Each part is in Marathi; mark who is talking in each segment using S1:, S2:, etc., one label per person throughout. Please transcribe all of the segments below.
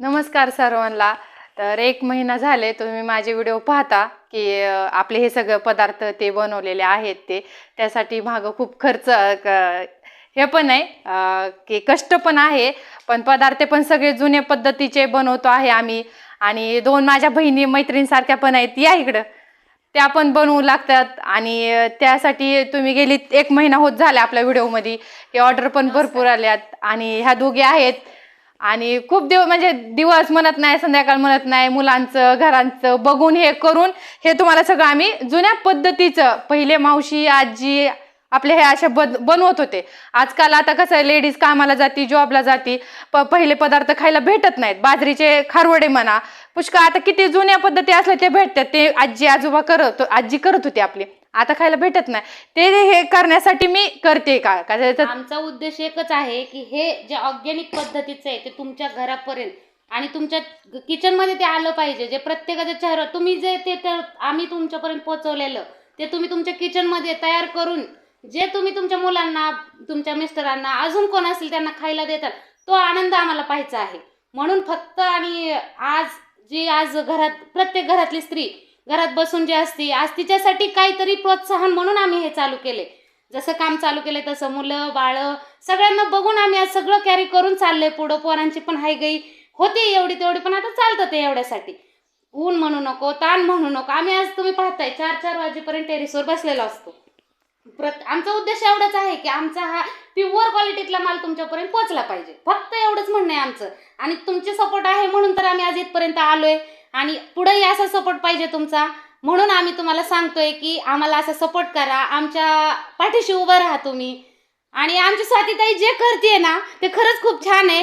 S1: नमस्कार सर्वांना. तर एक महिना झाले तुम्ही माझे व्हिडिओ पाहता की आपले हे सगळे पदार्थ ते बनवलेले आहेत ते. त्यासाठी मागं खूप खर्च हे पण आहे की कष्ट पण आहे पण पदार्थ पण सगळे जुने पद्धतीचे बनवतो आहे आम्ही. आणि दोन माझ्या बहिणी मैत्रिणीसारख्या पण आहेत या इकडं. त्या पण बनवू लागतात आणि त्यासाठी तुम्ही गेली एक महिना होत झाला आपल्या व्हिडिओमध्ये की ऑर्डर पण भरपूर आल्यात. आणि ह्या दोघी आहेत आणि खूप दिवस म्हणजे दिवस म्हणत नाही संध्याकाळ म्हणत नाही मुलांचं घरांचं बघून हे करून हे तुम्हाला सगळं आम्ही जुन्या पद्धतीचं पहिले मावशी आजी आपले हे अशा बद बनवत होते. आजकाल आता कसं आहे लेडीज कामाला जाती जॉबला जाती प पहिले पदार्थ खायला भेटत नाहीत. बाजरीचे खारवडे म्हणा पुष्कळ आता किती जुन्या पद्धती असल्या ते भेटतात. ते आजी आजोबा करत आजी करत होती आपली. आता खायला भेटत नाही. ते हे करण्यासाठी मी करते का? का त्याच्यात
S2: आमचा उद्देश एकच आहे की हे जे ऑर्गॅनिक पद्धतीचं आहे ते तुमच्या घरापर्यंत आणि तुमच्या किचनमध्ये ते आलं पाहिजे. जे प्रत्येकाच्या चेहरा तुम्ही जे ते तर आम्ही तुमच्यापर्यंत पोहोचवलेलं ते तुम्ही तुमच्या किचनमध्ये तयार करून जे तुम्ही तुमच्या मुलांना तुमच्या मिस्टरांना अजून कोण असेल त्यांना खायला देतात तो आनंद आम्हाला पाहायचा आहे. म्हणून फक्त आणि आज जी आज घरात प्रत्येक घरातली स्त्री घरात बसून जी असते आज तिच्यासाठी काहीतरी प्रोत्साहन म्हणून आम्ही हे चालू केले. जसं काम चालू केलंय तसं मुलं बाळं सगळ्यांना बघून आम्ही आज सगळं कॅरी करून चाललंय. पुढं पोरांची पण हाय गई. होती एवढी तेवढी पण आता चालतं ते एवढ्यासाठी. ऊन म्हणू नको ताण म्हणू नको. आम्ही आज तुम्ही पाहताय चार चार वाजेपर्यंत टेरिसवर बसलेला असतो. प्रत आमचा उद्देश एवढाच आहे की आमचा हा प्युअर क्वालिटीतला माल तुमच्यापर्यंत पोहोचला पाहिजे. फक्त एवढंच म्हणणं आहे आमचं. आणि तुमचे सपोर्ट आहे म्हणून तर आम्ही आज इथपर्यंत आलोय. आणि पुढेही असा सपोर्ट पाहिजे तुमचा. म्हणून आम्ही तुम्हाला सांगतोय की आम्हाला असा सपोर्ट करा. आमच्या पाठीशी उभं राहा तुम्ही. आणि आमची स्वातीताई जे करते ना ते खरंच खूप छान आहे.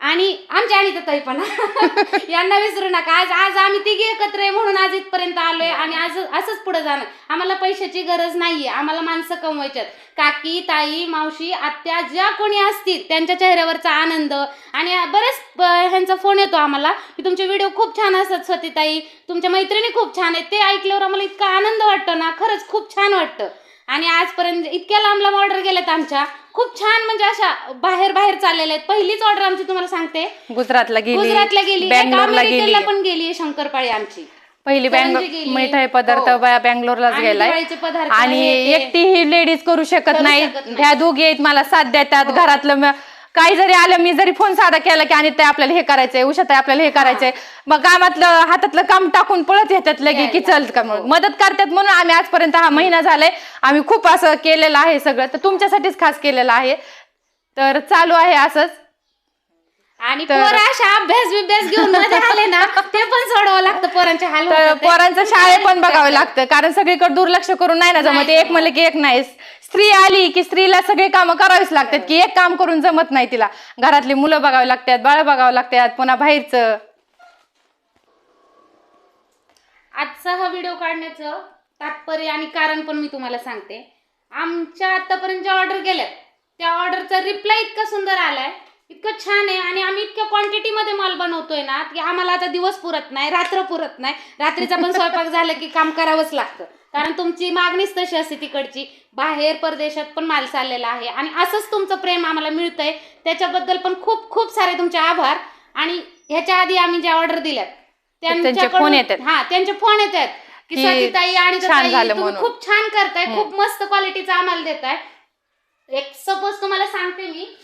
S2: आणि आमच्या आणि ताई पण. यांना विसरू नका. आज आज आम्ही तिघी एकत्र आहे म्हणून आज इथपर्यंत आलोय आणि आज असंच पुढे जाणार. आम्हाला पैशाची गरज नाहीये. आम्हाला माणसं कमवायच्यात. काकी ताई मावशी आत्या ज्या कोणी असतील त्यांच्या चेहऱ्यावरचा आनंद आणि बरेच ह्यांचा फोन येतो आम्हाला. की तुमचे व्हिडिओ खूप छान असतात स्वतीताई तुमच्या मैत्रिणी खूप छान आहेत. ते ऐकल्यावर आम्हाला इतका आनंद वाटतो ना. खरंच खूप छान वाटतं. आणि आजपर्यंत इतक्या लांब लांब ऑर्डर गेल्यात आमच्या खूप छान म्हणजे अशा बाहेर बाहेर चाललेल्या आहेत पहिलीच ऑर्डर आमची तुम्हाला सांगते
S1: गुजरातला गेली
S2: गुजरातला गेली एक
S1: बँगलोरला
S2: अमेरिकेला
S1: गेली
S2: पण गेली शंकरपाळी आमची
S1: पहिली
S2: करंजी
S1: बँग
S2: गेली.
S1: मिठाई पदार्थ
S2: हो.
S1: बया बँगलोरलाच
S2: आणि
S1: गेलाय
S2: दिवाळीचे पदार्थ
S1: आणि
S2: हे ते-
S1: एकटी ही लेडीज करू शकत
S2: करू
S1: नाही
S2: शकत नाही.
S1: ह्या दोघी आहेत मला साथ देतात
S2: हो.
S1: घरातलं म- काही जरी आलं मी जरी फोन साधा केला की आणि ते आपल्याला हे करायचंय उषात आपल्याला हे करायचंय मग कामातलं हातातलं काम टाकून पळत येतात लगे की चल का
S2: लागतं, हो.
S1: मदत करतात म्हणून आम्ही आजपर्यंत हा महिना झालाय. आम्ही खूप असं केलेलं आहे सगळं. तर तुमच्यासाठीच खास केलेलं आहे. तर चालू आहे असंच.
S2: आणि पोरं अशा अभ्यास बिभ्यास घेऊन मध्ये आले ना ते पण सोडवावं लागतं पोरांचे हाल
S1: तर. पोरांचं शाळे पण बघावं लागतं. कारण सगळीकडे दुर्लक्ष करून नाही ना जमत. एक म्हणलं की एक नाही स्त्री आली की स्त्रीला सगळे कामं करावीच लागतात की एक काम करून जमत नाही तिला. घरातली मुलं बघावी लागतात बाळ बघावं लागतात पुन्हा बाहेरचं.
S2: आजचा हा व्हिडिओ काढण्याचं तात्पर्य आणि कारण पण मी तुम्हाला सांगते. आमच्या आतापर्यंत ज्या ऑर्डर गेल्यात त्या ऑर्डरचा रिप्लाय इतका सुंदर आलाय. इतकं छान आहे आणि आम्ही इतक्या क्वांटिटीमध्ये माल बनवतोय ना की आम्हाला आता दिवस पुरत नाही रात्र पुरत नाही. रात्रीचा पण स्वयंपाक झाला की काम करावंच लागतं. कारण तुमची मागणीच तशी असते तिकडची. बाहेर परदेशात पण माल चाललेला आहे. आणि असंच तुमचं प्रेम आम्हाला मिळतंय. त्याच्याबद्दल पण खूप खूप सारे तुमचे आभार. आणि ह्याच्या आधी आम्ही ज्या ऑर्डर दिल्यात
S1: त्यांचे
S2: त्यांच्याकडून-
S1: फोन येतात.
S2: हा त्यांचे फोन येतात. की आणि ताई,
S1: म्हणून.
S2: खूप छान करताय. खूप मस्त क्वालिटीचा आम्हाला देताय. एक सपोज तुम्हाला सांगते मी.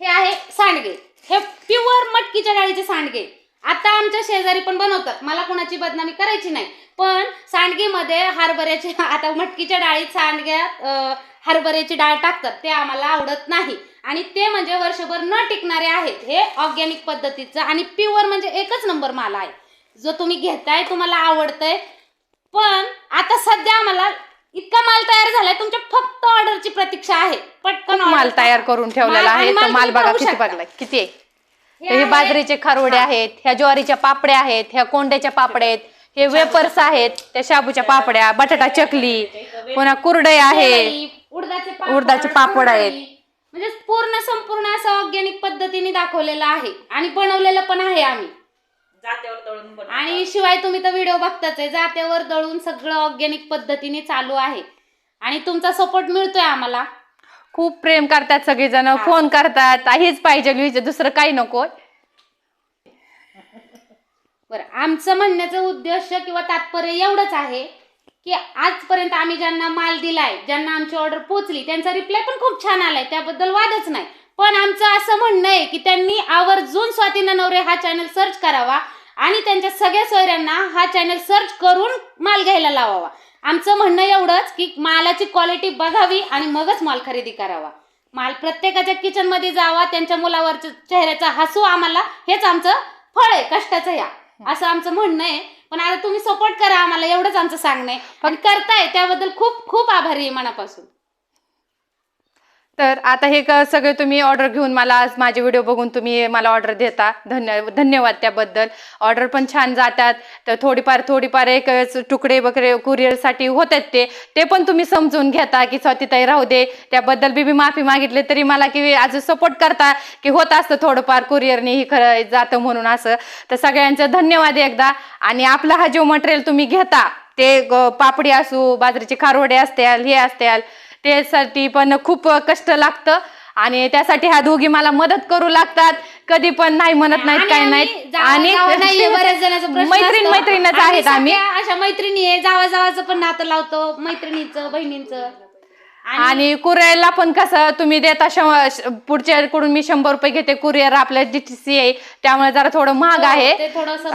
S2: हे आहे सांडगे. हे प्युअर मटकीच्या डाळीचे सांडगे. आता आमच्या शेजारी पण बनवतात. मला कोणाची बदनामी करायची नाही. पण सांडगेमध्ये हरभऱ्याची आता मटकीच्या डाळीत सांडग्यात हरभऱ्याची डाळ टाकतात. ते आम्हाला आवडत नाही. आणि ते म्हणजे वर्षभर न टिकणारे आहेत. हे ऑर्गॅनिक पद्धतीचं आणि प्युअर म्हणजे एकच नंबर माल आहे. जो तुम्ही घेताय तुम्हाला आवडतंय. पण आता सध्या आम्हाला इतका माल तयार झालाय तुमच्या फक्त ऑर्डरची प्रतीक्षा आहे. पटकन order
S1: माल तयार. करून ठेवलेला
S2: माल-
S1: आहे.
S2: आणि माल
S1: माल
S2: तुम्ही
S1: बघा किती
S2: शकता.
S1: बघला किती आहे?
S2: हे
S1: हे
S2: आहे-
S1: बाजरीचे खारोडे आहेत ह्या ज्वारीच्या पापड्या आहेत ह्या कोंड्याच्या पापड्या आहेत हे वेपर्स आहेत. त्या शाबूच्या पापड्या बटाटा चकली पुन्हा कुरडई आहे.
S2: शेवई, उडदाचे पापड
S1: उडदाचे पापड आहेत.
S2: कुरडई. म्हणजे पूर्ण संपूर्ण असं ऑर्गॅनिक पद्धतीने दाखवलेलं आहे. आणि बनवलेलं पण आहे आम्ही.
S3: जात्यावर बनवतात.
S2: आणि शिवाय तुम्ही तर व्हिडिओ बघताच आहे जात्यावर दळून सगळं ऑर्गॅनिक पद्धतीने चालू आहे. आणि तुमचा सपोर्ट मिळतोय आम्हाला.
S1: खूप प्रेम करतात सगळेजण फोन करतात हेच पाहिजे लिहायचं दुसरं काही नको.
S2: बरं आमचं म्हणण्याचं उद्देश किंवा तात्पर्य एवढंच आहे की आजपर्यंत आम्ही ज्यांना माल दिलाय ज्यांना आमची ऑर्डर पोचली त्यांचा रिप्लाय पण खूप छान आलाय त्याबद्दल वादच नाही. पण आमचं असं म्हणणं आहे की त्यांनी आवर्जून स्वाती नवरे हा चॅनल सर्च करावा आणि त्यांच्या सगळ्या सोयऱ्यांना हा चॅनल सर्च करून माल घ्यायला लावावा. आमचं म्हणणं एवढंच की मालाची क्वालिटी बघावी आणि मगच माल खरेदी करावा. माल प्रत्येकाच्या किचनमध्ये जावा त्यांच्या मुलावरच्या चेहऱ्याचा हसू आम्हाला हेच आमचं फळ आहे कष्टाचं या. असं आमचं म्हणणं आहे. पण आता तुम्ही सपोर्ट करा आम्हाला एवढंच आमचं सांगणं आहे. पण करताय त्याबद्दल खूप खूप आभारी आहे मनापासून.
S1: तर आता हे क- सगळे तुम्ही ऑर्डर घेऊन मला आज माझे व्हिडिओ बघून तुम्ही मला ऑर्डर देता. धन्य धन्यवाद त्याबद्दल. ऑर्डर पण छान जातात. तर थोडीफार थोडीफार एक तुकडे वगैरे कुरिअरसाठी होतात ते. ते पण तुम्ही समजून घेता की स्वातीताई राहू दे. त्याबद्दल बी मी माफी मागितली तरी मला की आज सपोर्ट करता की होत असतं थोडंफार कुरिअरने ही खरं जातं म्हणून असं. तर सगळ्यांचं धन्यवाद एकदा. आणि आपला हा जो मटेरियल तुम्ही घेता. ते ग- पापडी असू बाजरीचे खारवडे असतील हे असतील. त्यासाठी पण खूप कष्ट लागतं. आणि त्यासाठी ह्या दोघी मला मदत करू लागतात. कधी पण नाही म्हणत नाहीत
S2: आणि जावा- जावा नाहीये, बऱ्याच जणांचा
S1: मैत्रीण. मैत्रीणच आहेत आम्ही
S2: अशा मैत्रिणी आहे जावा जावाचं पण नातं लावतो. मैत्रिणीचं बहिणींचं.
S1: आणि कुरिअरला पण कसं तुम्ही देता श- पुढच्याकडून मी शंभर रुपये घेते. कुरिअर आपल्या डीटीसी आहे त्यामुळे जरा थोडं महाग
S2: हो,
S1: आहे.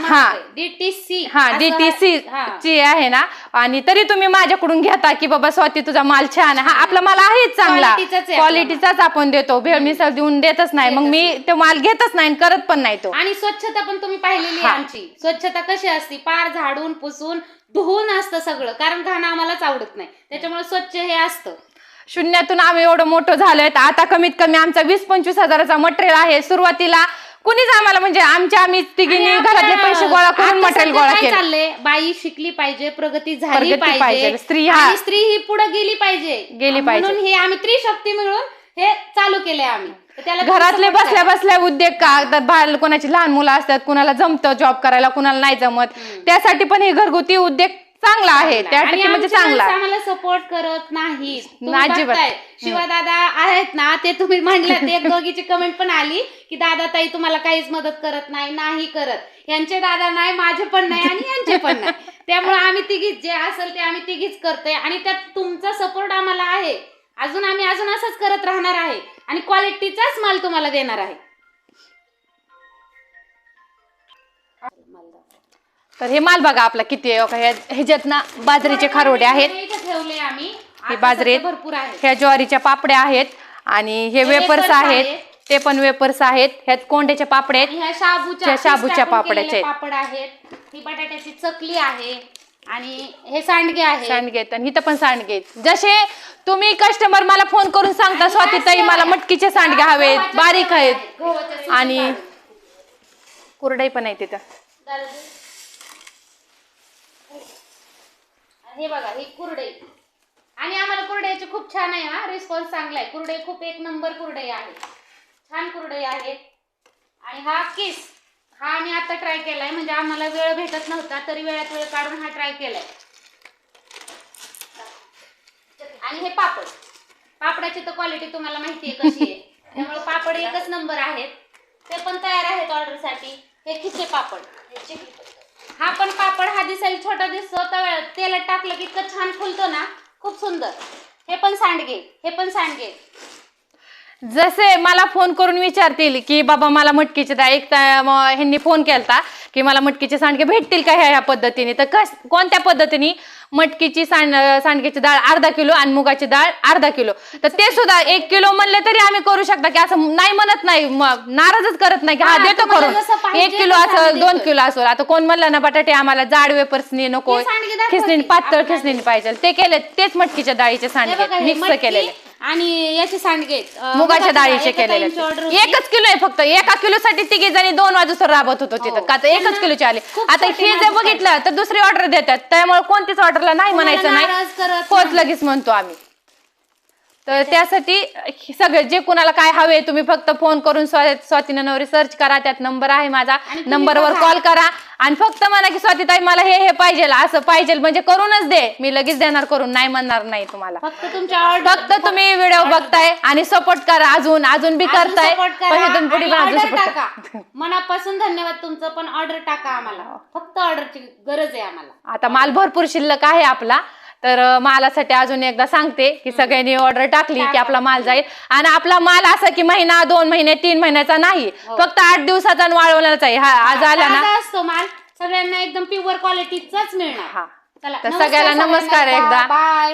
S1: हा.
S2: डीटीसी
S1: हा डीटीसी ची आहे ना. आणि तरी तुम्ही माझ्याकडून घेता की बाबा स्वाती तुझा माल छान आहे. हा आपला माल आहेच चांगला. क्वालिटीचाच आपण देतो. भेळ मिसळ देऊन देतच नाही. मग मी तो माल घेतच नाही करत पण नाही तो.
S2: आणि स्वच्छता पण तुम्ही पाहिलेली आहे. आमची. स्वच्छता कशी असते? पार झाडून पुसून धुवून असतं सगळं. कारण घाण आम्हालाच आवडत नाही. त्याच्यामुळे स्वच्छ हे असतं.
S1: शून्यातून आम्ही एवढं मोठं झालोय. आता कमीत कमी आमचा वीस पंचवीस हजाराचा मटेरियल आहे. सुरुवातीला कुणीच आम्हाला म्हणजे आमच्या आम्ही तिघींनी
S2: आणि
S1: घरातले पैसे गोळा करून मटेरियल गोळा केलं.
S2: चाललंय? बाई शिकली पाहिजे प्रगती झाली
S1: प्रगती
S2: पाहिजे.
S1: पाहिजे. स्त्री हा-
S2: आणि स्त्री ही पुढे गेली पाहिजे.
S1: गेली पाहिजे.
S2: म्हणून हे आम्ही त्रिशक्ती मिळून हे चालू केले आम्ही. तर त्याला तुम्ही
S1: घरातले
S2: support
S1: बसल्या
S2: करा.
S1: बसल्या उद्योग का बाहेर कोणाची लहान मुलं असतात कुणाला जमतं जॉब करायला कुणाला नाही जमत. त्यासाठी पण हे घरगुती उद्योग चांगला आहे.
S2: आणि
S1: त्यासाठी म्हणजे चांगला. आहे.
S2: आम्हाला सपोर्ट करत नाही
S1: अजिबात.
S2: शिवा दादा आहेत ना ते तुम्ही म्हणलं ते एक दोघीची कमेंट पण आली की दादा ताई तुम्हाला काहीच मदत करत नाही नाही करत. यांचे दादा नाही माझे पण नाही आणि यांचे पण नाही. त्यामुळे आम्ही तिघीच जे असेल ते आम्ही तिघीच करतोय. आणि त्यात तुमचा सपोर्ट आम्हाला आहे. अजून आम्ही अजून असंच करत राहणार आहे. आणि क्वालिटीचाच माल तुम्हाला देणार आहे.
S1: तर हे माल बघा आपला किती आहे. बघा, ह्या- ह्याच्यात ना बाजरीचे खारोडे आहेत.
S2: इथं ठेवले आम्ही.
S1: हे
S2: आता
S1: बाजरी
S2: सध्या भरपूर आहे
S1: ह्या ज्वारीच्या पापड्या आहेत. आणि हे
S2: हे
S1: वेपर्स आहेत.
S2: आहेत.
S1: ते पण वेपर्स आहेत. ह्यात कोंड्याचे पापड आहेत.
S2: ह्या शाबूच्या टाकून केलेले
S1: आहेत.
S2: पापड आहेत. ही बटाट्याची चकली आहे. आणि हे सांडगे आहे
S1: सांडगे आहेत. आणि इथं पण सांडगे आहेत. जसे तुम्ही कस्टमर मला फोन करून सांगता स्वाती ताई मला. मटकीचे सांडगे हवेत बारीक आहेत.
S2: आहेत,
S1: आणि. कुरडई पण आहे तिथं
S2: हे बघा हे कुरडई. आणि आम्हाला कुरडईचे खूप छान आहे हा. रिस्पॉन्स चांगला आहे. कुरडई खूप एक नंबर कुरडई आहे. छान कुरडई आहे. आणि हा किस हा आम्ही आता ट्राय केलाय. म्हणजे आम्हाला वेळ भेटत नव्हता तरी वेळात वेळ काढून हा ट्राय केलाय. आणि हे पापड. पापडाची तर क्वालिटी तुम्हाला माहिती आहे कशी आहे. त्यामुळे पापड एकच नंबर आहेत. ते पण तयार आहेत ऑर्डरसाठी हे खिचे पापड. हा पण पापड हा दिसायला छोटा दिसतो तर तेलात टाकलं की इतकं छान फुलतो ना खूप सुंदर. हे पण सांडगे हे पण सांडगे.
S1: जसे मला फोन करून विचारतील की बाबा मला मटकीचे डाळ एक ह्यांनी फोन केलता की मला मटकीचे सांडगे भेटतील का ह्या ह्या पद्धतीने? तर कस कोणत्या पद्धतीने? मटकीची सांड सांडग्याची डाळ अर्धा किलो आणि मुगाची डाळ अर्धा किलो. तर ते सुद्धा एक किलो म्हणले तरी आम्ही करू शकता की असं नाही म्हणत नाही नाराजच करत नाही की हा देतो करून. एक किलो असं दोन. किलो असो. आता कोण म्हणलं ना बटाटे आम्हाला जाड वेपर्सनी नको खिसणी पातळ. खिसणी पाहिजे. ते केले तेच मटकीच्या डाळीचे सांडगे. मिक्स केलेले.
S2: आणि याचे सांडगे. अं,
S1: मुगाच्या
S2: मुगाची
S1: डाळीचे
S2: एका
S1: केलेले
S2: ताईंची order होती.
S1: एकच किलो आहे फक्त एका किलो साठी तिघी जणी दोन वाजूसर राबत होतो तिथं
S2: हो.
S1: का तर एकच किलोचे आले
S2: खूप
S1: आता
S2: छोटे
S1: हे जर
S2: माणूस
S1: बघितलं तर दुसरी ऑर्डर देतात त्यामुळे कोणतीच ऑर्डरला नाही
S2: कोणाला
S1: म्हणायचं
S2: नाराज
S1: नाही
S2: करत
S1: होत. लगेच म्हणतो आम्ही तर त्यासाठी हे सगळे जे कुणाला काय हवे तुम्ही फक्त फोन करून स्वा- स्वाती नवरी सर्च करा त्यात नंबर आहे माझा. नंबरवर. कॉल करा आणि फक्त म्हणा की स्वातीताई मला हे हे पाहिजे असं पाहिजे म्हणजे करूनच दे. मी लगेच देणार करून नाही म्हणणार नाही तुम्हाला.
S2: फक्त तुमच्या ऑर्डर
S1: फक्त तुम्ही व्हिडिओ बघताय आणि सपोर्ट करा अजून अजून बी करताय. पण इथून पुढे पण अजून
S2: ऑर्डर
S1: support
S2: टाका.
S1: करा.
S2: मनापासून धन्यवाद तुमचं पण ऑर्डर टाका आम्हाला. फक्त ऑर्डरची गरज आहे आम्हाला.
S1: आता माल भरपूर शिल्लक आहे आपला. तर मालासाठी अजून एकदा सांगते की सगळ्यांनी ऑर्डर टाकली की आपला माल जाईल. आणि आपला माल असा की महिना दोन महिने तीन महिन्याचा नाही. फक्त आठ दिवसाचा वाळवण्याचा आहे. हा आज आला ना.
S2: असतो माल. सगळ्यांना एकदम प्युअर क्वालिटीचाच मिळणार.
S1: हा.
S2: चला
S1: तर सगळ्याला नमस्कार एकदा.
S2: बाय